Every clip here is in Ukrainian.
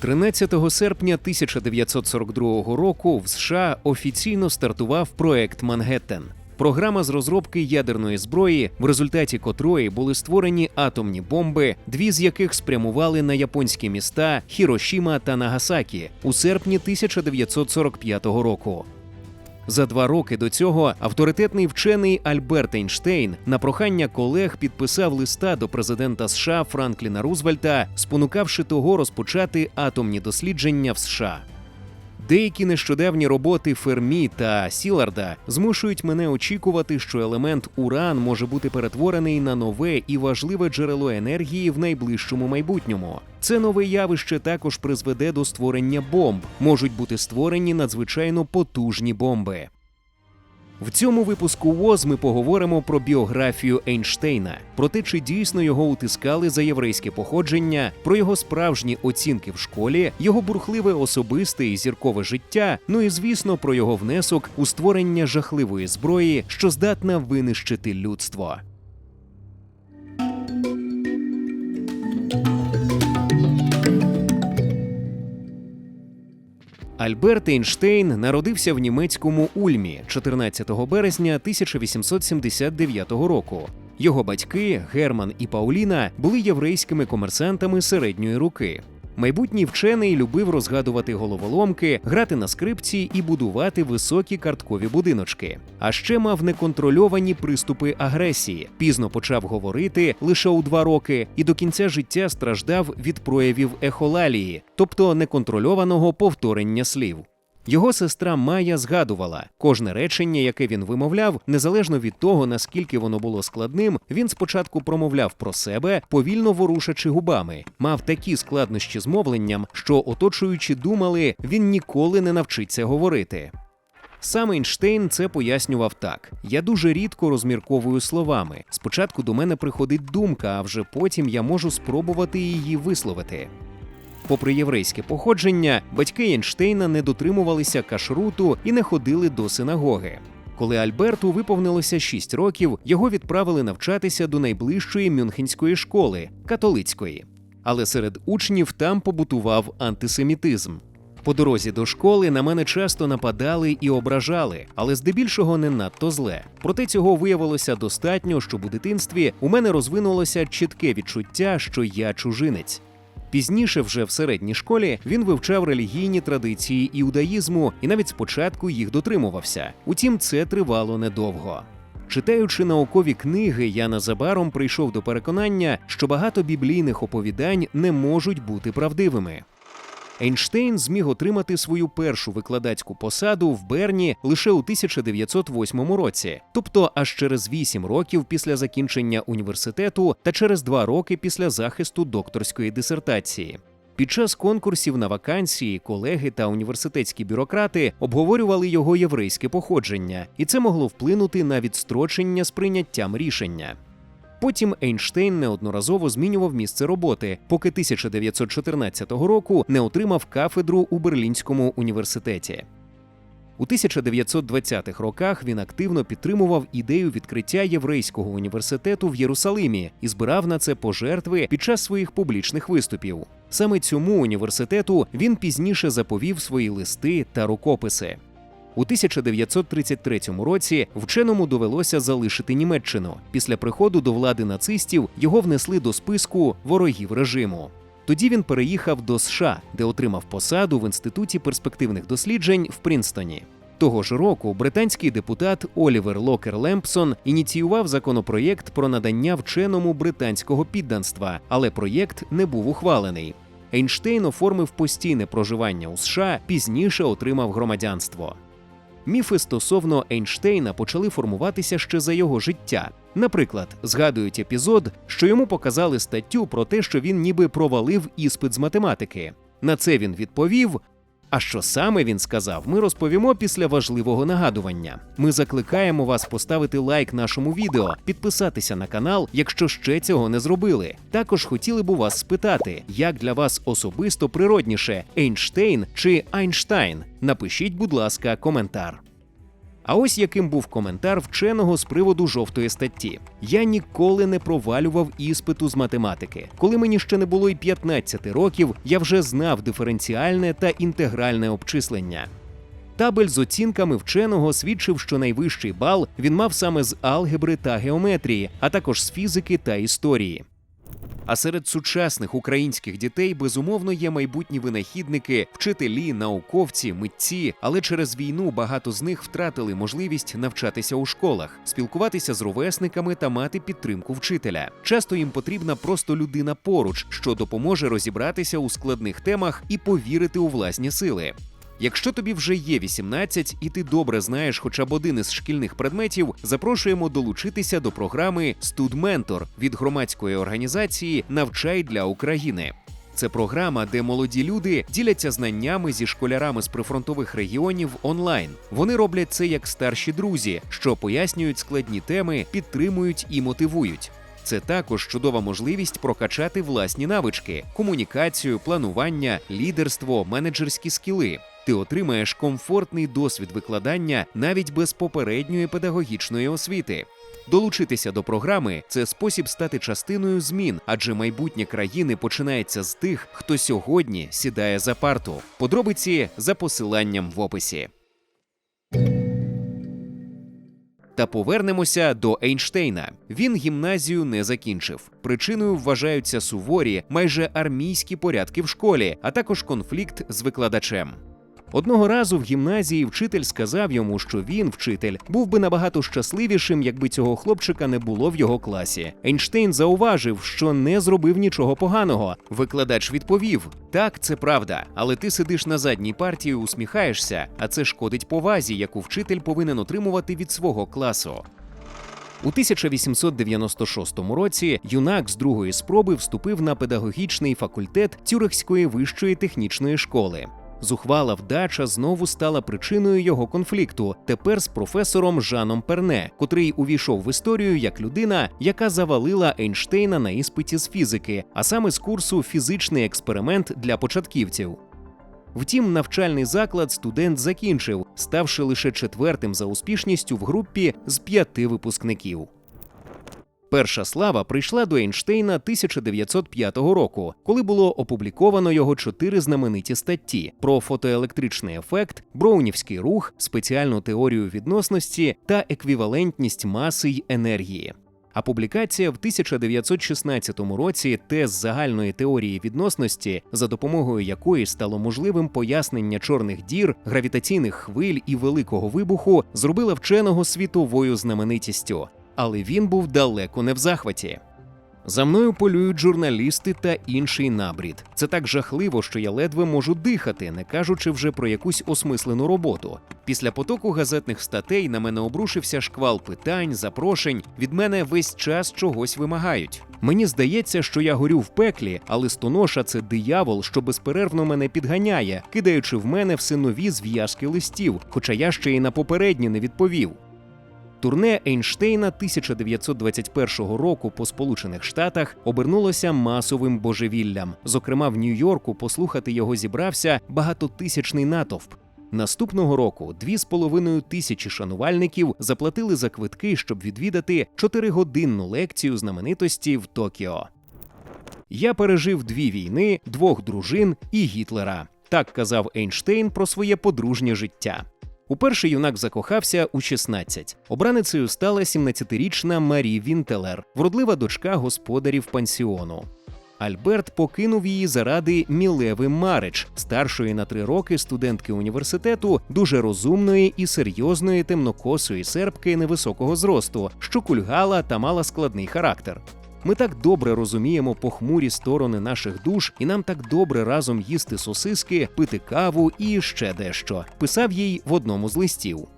13 серпня 1942 року в США офіційно стартував проект Мангеттен. Програма з розробки ядерної зброї, в результаті котрої були створені атомні бомби, дві з яких спрямували на японські міста Хірошіма та Нагасакі у серпні 1945 року. За два роки до цього авторитетний вчений Альберт Ейнштейн на прохання колег підписав листа до президента США Франкліна Рузвельта, спонукавши того розпочати атомні дослідження в США. Деякі нещодавні роботи Фермі та Сіларда змушують мене очікувати, що елемент уран може бути перетворений на нове і важливе джерело енергії в найближчому майбутньому. Це нове явище також призведе до створення бомб. Можуть бути створені надзвичайно потужні бомби. В цьому випуску ВОЗ ми поговоримо про біографію Ейнштейна, про те, чи дійсно його утискали за єврейське походження, про його справжні оцінки в школі, його бурхливе особисте і зіркове життя. Ну і звісно, про його внесок у створення жахливої зброї, що здатна винищити людство. Альберт Ейнштейн народився в німецькому Ульмі 14 березня 1879 року. Його батьки Герман і Пауліна були єврейськими комерсантами середньої руки. Майбутній вчений любив розгадувати головоломки, грати на скрипці і будувати високі карткові будиночки. А ще мав неконтрольовані приступи агресії. Пізно почав говорити лише у два роки, і до кінця життя страждав від проявів ехолалії, тобто неконтрольованого повторення слів. Його сестра Майя згадувала, кожне речення, яке він вимовляв, незалежно від того, наскільки воно було складним, він спочатку промовляв про себе, повільно ворушачи губами, мав такі складнощі з мовленням, що оточуючи думали, він ніколи не навчиться говорити. Сам Ейнштейн це пояснював так: я дуже рідко розмірковую словами. Спочатку до мене приходить думка, а вже потім я можу спробувати її висловити. Попри єврейське походження, батьки Ейнштейна не дотримувалися кашруту і не ходили до синагоги. Коли Альберту виповнилося 6 років, його відправили навчатися до найближчої мюнхенської школи католицької. Але серед учнів там побутував антисемітизм. По дорозі до школи на мене часто нападали і ображали, але здебільшого не надто зле. Проте цього виявилося достатньо, щоб у дитинстві у мене розвинулося чітке відчуття, що я чужинець. Пізніше, вже в середній школі, він вивчав релігійні традиції іудаїзму і навіть спочатку їх дотримувався. Утім, це тривало недовго. Читаючи наукові книги, я незабаром прийшов до переконання, що багато біблійних оповідань не можуть бути правдивими. Ейнштейн зміг отримати свою першу викладацьку посаду в Берні лише у 1908 році, тобто аж через 8 років після закінчення університету та через 2 роки після захисту докторської дисертації. Під час конкурсів на вакансії колеги та університетські бюрократи обговорювали його єврейське походження, і це могло вплинути на відстрочення з прийняттям рішення. Потім Ейнштейн неодноразово змінював місце роботи, поки 1914 року не отримав кафедру у Берлінському університеті. У 1920-х роках він активно підтримував ідею відкриття єврейського університету в Єрусалимі і збирав на це пожертви під час своїх публічних виступів. Саме цьому університету він пізніше заповів свої листи та рукописи. У 1933 році вченому довелося залишити Німеччину. Після приходу до влади нацистів його внесли до списку ворогів режиму. Тоді він переїхав до США, де отримав посаду в інституті перспективних досліджень в Прінстоні. Того ж року британський депутат Олівер Локер Лемпсон ініціював законопроєкт про надання вченому британського підданства, але проєкт не був ухвалений. Ейнштейн оформив постійне проживання у США, пізніше отримав громадянство. Міфи стосовно Ейнштейна почали формуватися ще за його життя. Наприклад, згадують епізод, що йому показали статтю про те, що він ніби провалив іспит з математики. На це він відповів. А що саме він сказав, ми розповімо після важливого нагадування. Ми закликаємо вас поставити лайк нашому відео, підписатися на канал, якщо ще цього не зробили. Також хотіли б у вас спитати, як для вас особисто природніше Ейнштейн чи Айнштайн. Напишіть, будь ласка, коментар. А ось яким був коментар вченого з приводу жовтої статті. Я ніколи не провалював іспиту з математики. Коли мені ще не було й 15 років, я вже знав диференціальне та інтегральне обчислення. Табель з оцінками вченого свідчив, що найвищий бал він мав саме з алгебри та геометрії, а також з фізики та історії. А серед сучасних українських дітей безумовно є майбутні винахідники, вчителі, науковці, митці, але через війну багато з них втратили можливість навчатися у школах, спілкуватися з ровесниками та мати підтримку вчителя. Часто їм потрібна просто людина поруч, що допоможе розібратися у складних темах і повірити у власні сили. Якщо тобі вже є 18 і ти добре знаєш хоча б один із шкільних предметів, запрошуємо долучитися до програми «Студментор» від громадської організації Навчай для України. Це програма, де молоді люди діляться знаннями зі школярами з прифронтових регіонів онлайн. Вони роблять це як старші друзі, що пояснюють складні теми, підтримують і мотивують. Це також чудова можливість прокачати власні навички, комунікацію, планування, лідерство, менеджерські скіли. Ти отримаєш комфортний досвід викладання навіть без попередньої педагогічної освіти. Долучитися до програми це спосіб стати частиною змін, адже майбутнє країни починається з тих, хто сьогодні сідає за парту. Подробиці за посиланням в описі. Та повернемося до Ейнштейна. Він гімназію не закінчив. Причиною вважаються суворі, майже армійські порядки в школі, а також конфлікт з викладачем. Одного разу в гімназії вчитель сказав йому, що він, вчитель, був би набагато щасливішим, якби цього хлопчика не було в його класі. Ейнштейн зауважив, що не зробив нічого поганого. Викладач відповів: так, це правда, але ти сидиш на задній партії, усміхаєшся, а це шкодить повазі, яку вчитель повинен отримувати від свого класу. У 1896 році юнак з другої спроби вступив на педагогічний факультет Цюрихської вищої технічної школи. Зухвала вдача знову стала причиною його конфлікту. Тепер з професором Жаном Перне, котрий увійшов в історію як людина, яка завалила Ейнштейна на іспиті з фізики, а саме з курсу фізичний експеримент для початківців. Втім, навчальний заклад студент закінчив, ставши лише четвертим за успішністю в групі з п'яти випускників. Перша слава прийшла до Ейнштейна 1905 року, коли було опубліковано його чотири знамениті статті про фотоелектричний ефект, броунівський рух, спеціальну теорію відносності та еквівалентність маси й енергії. А публікація в 1916 році тез загальної теорії відносності, за допомогою якої стало можливим пояснення чорних дір, гравітаційних хвиль і великого вибуху, зробила вченого світовою знаменитістю але він був далеко не в захваті. За мною полюють журналісти та інший набрід. Це так жахливо, що я ледве можу дихати, не кажучи вже про якусь осмислену роботу. Після потоку газетних статей на мене обрушився шквал питань, запрошень. Від мене весь час чогось вимагають. Мені здається, що я горю в пеклі, а листоноша це диявол, що безперервно мене підганяє, кидаючи в мене все нові зв'язки листів, хоча я ще й на попередні не відповів. Турне Ейнштейна 1921 року по Сполучених Штатах обернулося масовим божевіллям. Зокрема, в Нью-Йорку послухати його зібрався багатотисячний натовп. Наступного року дві з половиною тисячі шанувальників заплатили за квитки, щоб відвідати чотиригодинну лекцію знаменитості в Токіо. Я пережив дві війни, двох дружин і Гітлера. Так казав Ейнштейн про своє подружнє життя. Уперше юнак закохався у 16. Обраницею стала 17-річна Марі Вінтелер, вродлива дочка господарів пансіону. Альберт покинув її заради Мілеви Марич, старшої на три роки студентки університету, дуже розумної і серйозної темнокосої сербки невисокого зросту, що кульгала та мала складний характер. Ми так добре розуміємо похмурі сторони наших душ, і нам так добре разом їсти сосиски, пити каву і ще дещо. Писав їй в одному з листів.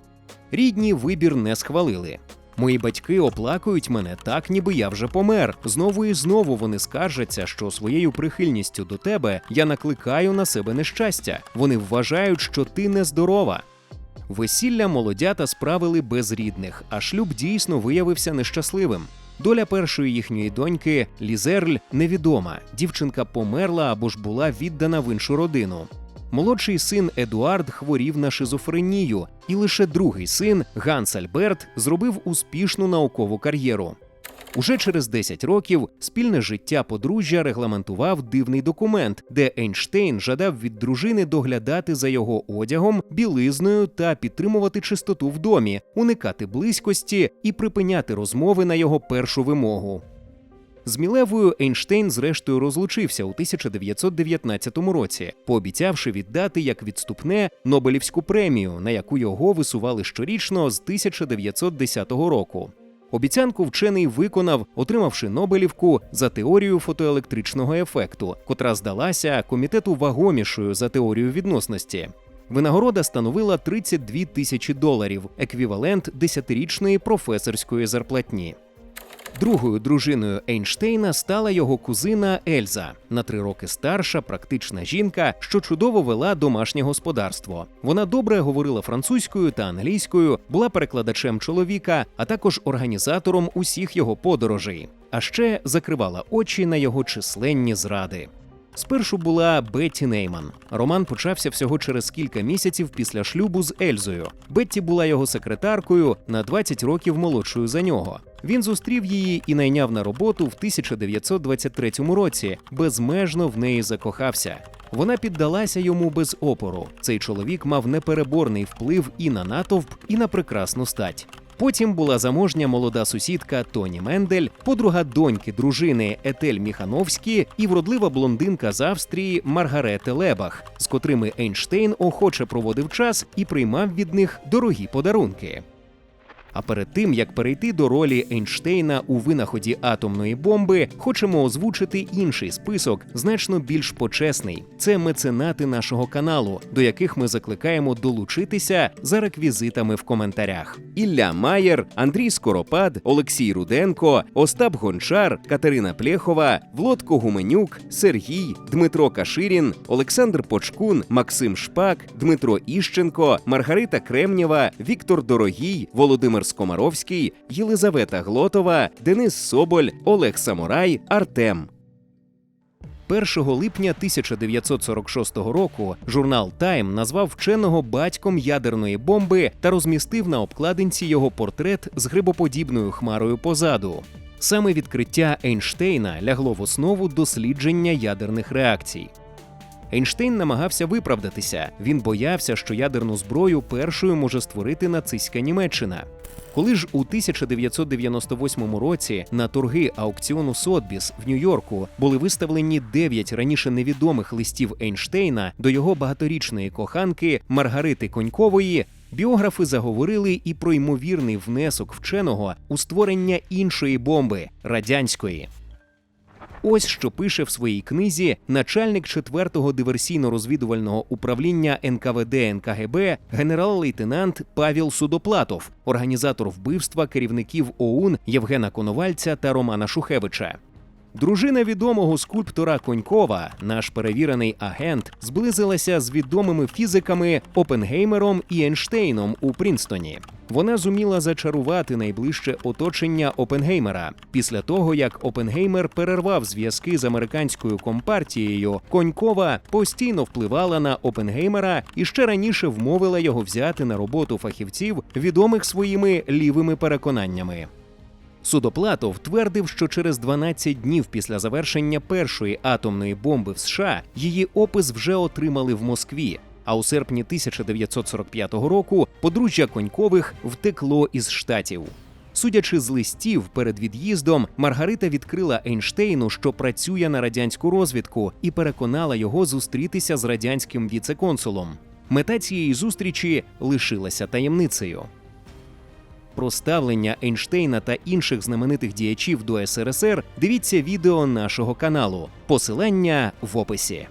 Рідні вибір не схвалили. Мої батьки оплакують мене так, ніби я вже помер. Знову і знову вони скаржаться, що своєю прихильністю до тебе я накликаю на себе нещастя. Вони вважають, що ти нездорова. Весілля молодята справили без рідних, а шлюб дійсно виявився нещасливим. Доля першої їхньої доньки Лізерль невідома. Дівчинка померла або ж була віддана в іншу родину. Молодший син Едуард хворів на шизофренію, і лише другий син Ганс Альберт зробив успішну наукову кар'єру. Уже через 10 років спільне життя подружжя регламентував дивний документ, де Ейнштейн жадав від дружини доглядати за його одягом, білизною та підтримувати чистоту в домі, уникати близькості і припиняти розмови на його першу вимогу. З Мілевою Ейнштейн зрештою розлучився у 1919 році, пообіцявши віддати як відступне Нобелівську премію, на яку його висували щорічно з 1910 року. Обіцянку вчений виконав, отримавши Нобелівку за теорію фотоелектричного ефекту, котра здалася комітету вагомішою за теорію відносності. Винагорода становила 32 тисячі доларів, еквівалент десятирічної професорської зарплатні. Другою дружиною Ейнштейна стала його кузина Ельза, на три роки старша, практична жінка, що чудово вела домашнє господарство. Вона добре говорила французькою та англійською, була перекладачем чоловіка, а також організатором усіх його подорожей. А ще закривала очі на його численні зради. Спершу була Бетті Нейман. Роман почався всього через кілька місяців після шлюбу з Ельзою. Бетті була його секретаркою на 20 років молодшою за нього. Він зустрів її і найняв на роботу в 1923 році. Безмежно в неї закохався. Вона піддалася йому без опору. Цей чоловік мав непереборний вплив і на натовп, і на прекрасну стать. Потім була заможня молода сусідка Тоні Мендель, подруга доньки дружини Етель Міхановські і вродлива блондинка з Австрії Маргарете Лебах, з котрими Ейнштейн охоче проводив час і приймав від них дорогі подарунки. А перед тим як перейти до ролі Ейнштейна у винаході атомної бомби, хочемо озвучити інший список, значно більш почесний. Це меценати нашого каналу, до яких ми закликаємо долучитися за реквізитами в коментарях: Ілля Маєр, Андрій Скоропад, Олексій Руденко, Остап Гончар, Катерина Плєхова, Влодко Гуменюк, Сергій, Дмитро Каширін, Олександр Почкун, Максим Шпак, Дмитро Іщенко, Маргарита Кремнєва, Віктор Дорогій, Володимир Скомаровський, Єлизавета Глотова, Денис Соболь, Олег Самурай, Артем. 1 липня 1946 року журнал Тайм назвав вченого батьком ядерної бомби та розмістив на обкладинці його портрет з грибоподібною хмарою позаду. Саме відкриття Ейнштейна лягло в основу дослідження ядерних реакцій. Ейнштейн намагався виправдатися. Він боявся, що ядерну зброю першою може створити нацистська Німеччина. Коли ж у 1998 році на торги аукціону Сотбіс в Нью-Йорку були виставлені дев'ять раніше невідомих листів Ейнштейна до його багаторічної коханки Маргарити Конькової, біографи заговорили і про ймовірний внесок вченого у створення іншої бомби радянської. Ось що пише в своїй книзі начальник 4-го диверсійно-розвідувального управління НКВД НКГБ генерал-лейтенант Павел Судоплатов, організатор вбивства керівників ОУН Євгена Коновальця та Романа Шухевича. Дружина відомого скульптора Конькова, наш перевірений агент, зблизилася з відомими фізиками Опенгеймером і Ейнштейном у Прінстоні. Вона зуміла зачарувати найближче оточення Опенгеймера. Після того, як Опенгеймер перервав зв'язки з американською компартією, Конькова постійно впливала на Опенгеймера і ще раніше вмовила його взяти на роботу фахівців, відомих своїми лівими переконаннями. Судоплатов твердив, що через 12 днів після завершення першої атомної бомби в США її опис вже отримали в Москві. А у серпні 1945 року подружжя Конькових втекло із штатів. Судячи з листів перед від'їздом, Маргарита відкрила Ейнштейну, що працює на радянську розвідку, і переконала його зустрітися з радянським віцеконсулом. Мета цієї зустрічі лишилася таємницею. Про ставлення Ейнштейна та інших знаменитих діячів до СРСР дивіться відео нашого каналу. Посилання в описі.